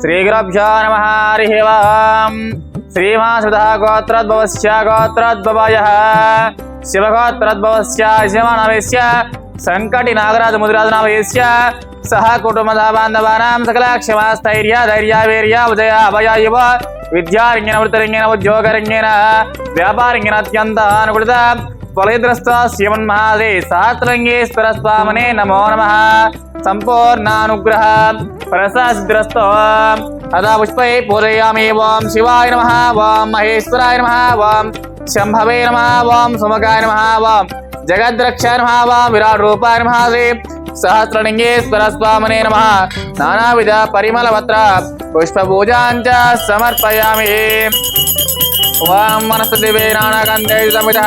श्रीगुरभ्यो नमः, हरिः ओम्। श्रीमासुतः गोत्रद्भवस्य गोत्रद्भवयः। शिवगोत्रद्भवस्य शिवनवस्य सङ्कटि नागराजमुद्राजनाभयस्य सह कुटुम्बबान्धवानां सकलाक्षमास्थैर्य, धैर्यावीर्य उदय अभय इव विद्यारङ्गेन, वृत्तरङ्गेन, उद्योगरङ्गेन, व्यापारङ्गेन अत्यन्त त्वलयद्रस्त्वा श्रीमन् महादे सहस्रङ्गे स्वरस्वामने नमो नमः सम्पूर्णानुग्रह परसासिद्रस्तो तदा पुष्पै पूजयामि वां शिवाय नमः वां महेश्वराय नमः वां शम्भवे नमः वां सुमकाय नमः वां जगद्रक्षाय नमः वां विराट रूपाय नमः सहस्रलिङ्गे स्वरस्वामने नमः नानाविध परिमलपत्र पुष्पपूजाञ्च समर्पयामि నమ ఓం మనస్తదివే నానాగంధే సమితః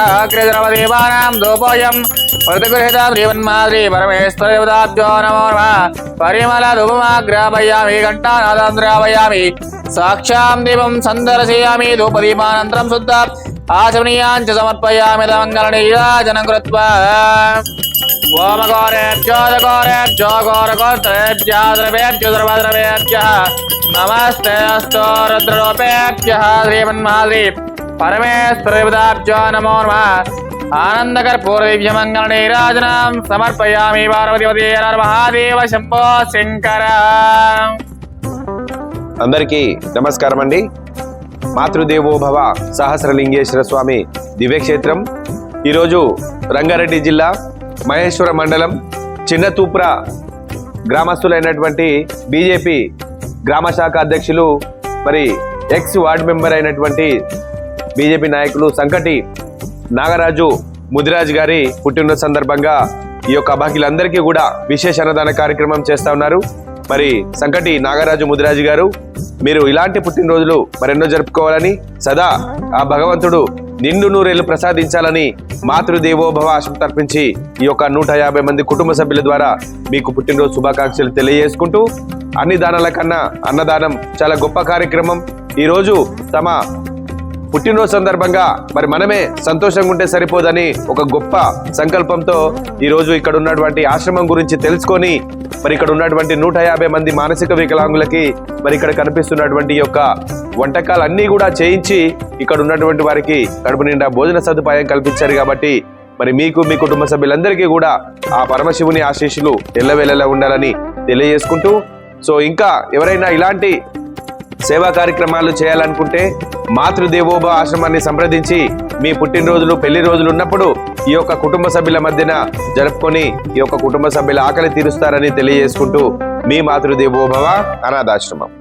దోపోయం మృతగృహిత శ్రీమన్మాద్రి పరమేశ్వర దేవతాభ్యో నమో నమః పరిమళ ధూపమాగ్రాపయామి ఘంటానాదాంద్రాపయామి సాక్షాం దీపం సందర్శయామి ధూపదీపానంతరం శుద్ధ ఆచమనీయాంచ సమర్పయామి మంగళ కృత్వా ఓమఘోరేభ్యో ఘోరేభ్యో నమస్తే అస్తో రుద్రరూపేభ్యः శ్రీమన్మాద్రి పరమేశ్వరదేవతాభ్యో నమో నమः. ఆనందకర్పూరదివ్యమంగళ సమర్పయామి పార్వతీపతి మహాదేవ శంభో శంకర. అందరికీ నమస్కారం అండి మాతృదేవోభవ సహస్రలింగేశ్వర స్వామి దివ్యక్షేత్రం. ఈరోజు రంగారెడ్డి జిల్లా మహేశ్వర మండలం చిన్నతూప్ర గ్రామస్తులైనటువంటి బీజేపీ గ్రామ శాఖ అధ్యక్షులు మరి ఎక్స్ వార్డ్ మెంబర్ అయినటువంటి బీజేపీ నాయకులు సంకటి నాగరాజు ముదిరాజ్ గారి పుట్టిన సందర్భంగా ఈ యొక్క అభాకిలందరికీ కూడా విశేష అన్నదాన కార్యక్రమం చేస్తా ఉన్నారు. మరి సంకటి నాగరాజు ముదిరాజు గారు మీరు ఇలాంటి పుట్టినరోజులు మరెన్నో జరుపుకోవాలని సదా ఆ భగవంతుడు నిండు నూరేళ్ళు ప్రసాదించాలని మాతృదేవోభవ ఆశం తర్పించి ఈ యొక్క నూట యాభై మంది కుటుంబ సభ్యుల ద్వారా మీకు పుట్టినరోజు శుభాకాంక్షలు తెలియజేసుకుంటూ అన్ని దానాల కన్నా అన్నదానం చాలా గొప్ప కార్యక్రమం. ఈరోజు తమ పుట్టినరోజు సందర్భంగా మరి మనమే సంతోషంగా ఉంటే సరిపోదని ఒక గొప్ప సంకల్పంతో ఈరోజు ఇక్కడ ఉన్నటువంటి ఆశ్రమం గురించి తెలుసుకొని మరి ఇక్కడ ఉన్నటువంటి నూట యాభై మంది మానసిక వికలాంగులకి మరి ఇక్కడ కనిపిస్తున్నటువంటి యొక్క యొక్క వంటకాలన్నీ కూడా చేయించి ఇక్కడ ఉన్నటువంటి వారికి కడుపు నిండా భోజన సదుపాయం కల్పించారు కాబట్టి మరి మీకు మీ కుటుంబ సభ్యులందరికీ కూడా ఆ పరమశివుని ఆశీస్సులు ఎల్లవేళలా ఉండాలని తెలియజేసుకుంటూ సో ఇంకా ఎవరైనా ఇలాంటి సేవా కార్యక్రమాలు చేయాలనుకుంటే మాతృదేవోభ ఆశ్రమాన్ని సంప్రదించి మీ పుట్టినరోజులు పెళ్ళి రోజులు ఉన్నప్పుడు ఈ యొక్క కుటుంబ సభ్యుల మధ్యన జరుపుకొని ఈ యొక్క కుటుంబ సభ్యుల ఆకలి తీరుస్తారని తెలియజేసుకుంటూ మీ మాతృదేవోభవ అనాథాశ్రమం.